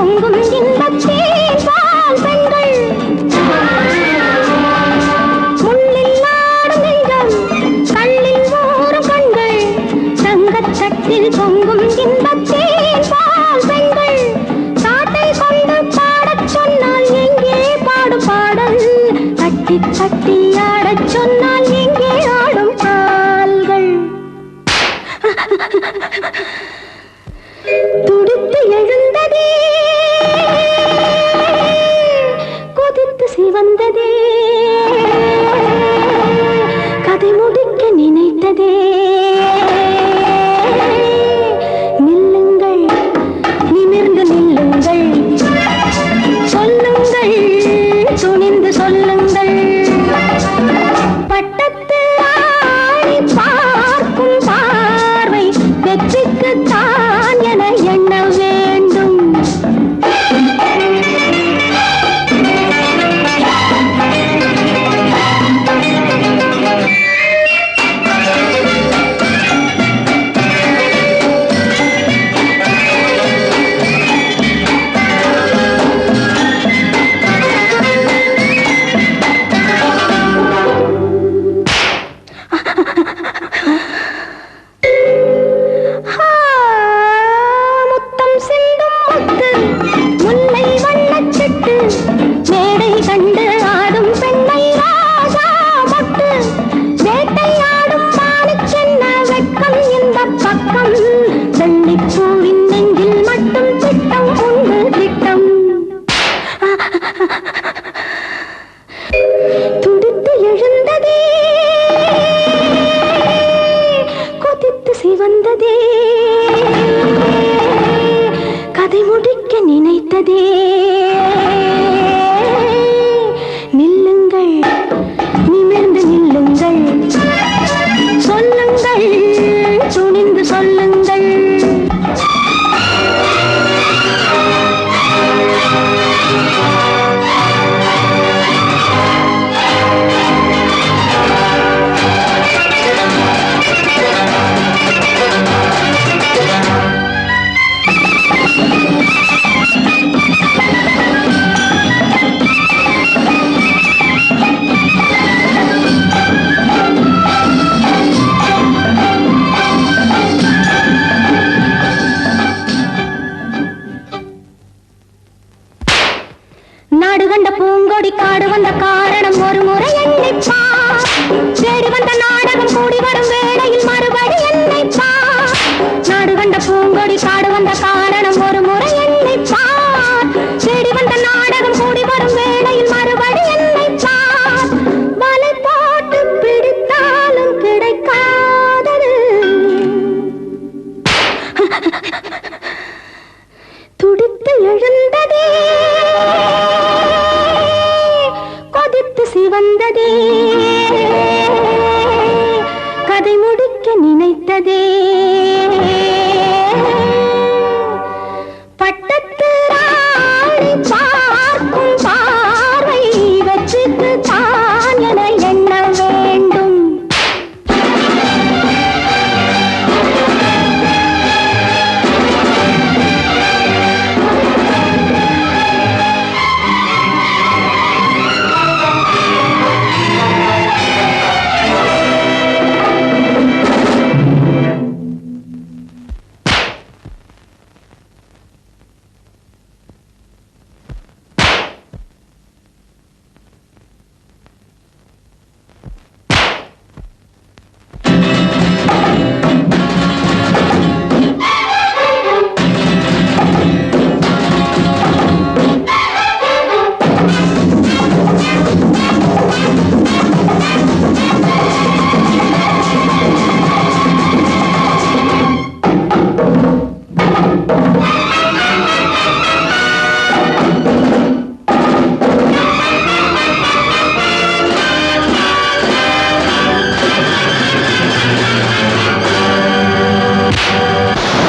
பொங்கும் இன்பத்தேன் பால் பெண்கள். முள்ளில் நாடும் நெஞ்சம் கண்ணில் ஊறும் கண்கள். தங்கத்தட்டில் பொங்கும் இன்பம் நாடு கண்ட பூங்கொடி காடு வந்த காரணம் ஒரு முறை என்னைப்பா தேடி வந்த நாடகம் கூடி வரும் வேளையில் மறுபடி என்னைப்பா நாடு கண்ட பூங்கொடி காடு வந்த காரணம் ஒரு முறை என்னைப்பா தேடி வந்த நாடகம் கூடி வரும் வேளையில் மறுபடி என்னைப்பா வலை போட்டு பிடித்தாலும் கிடைக்காதது. துடித்து எழுந்த ಸಿಗುತ್ತದೆ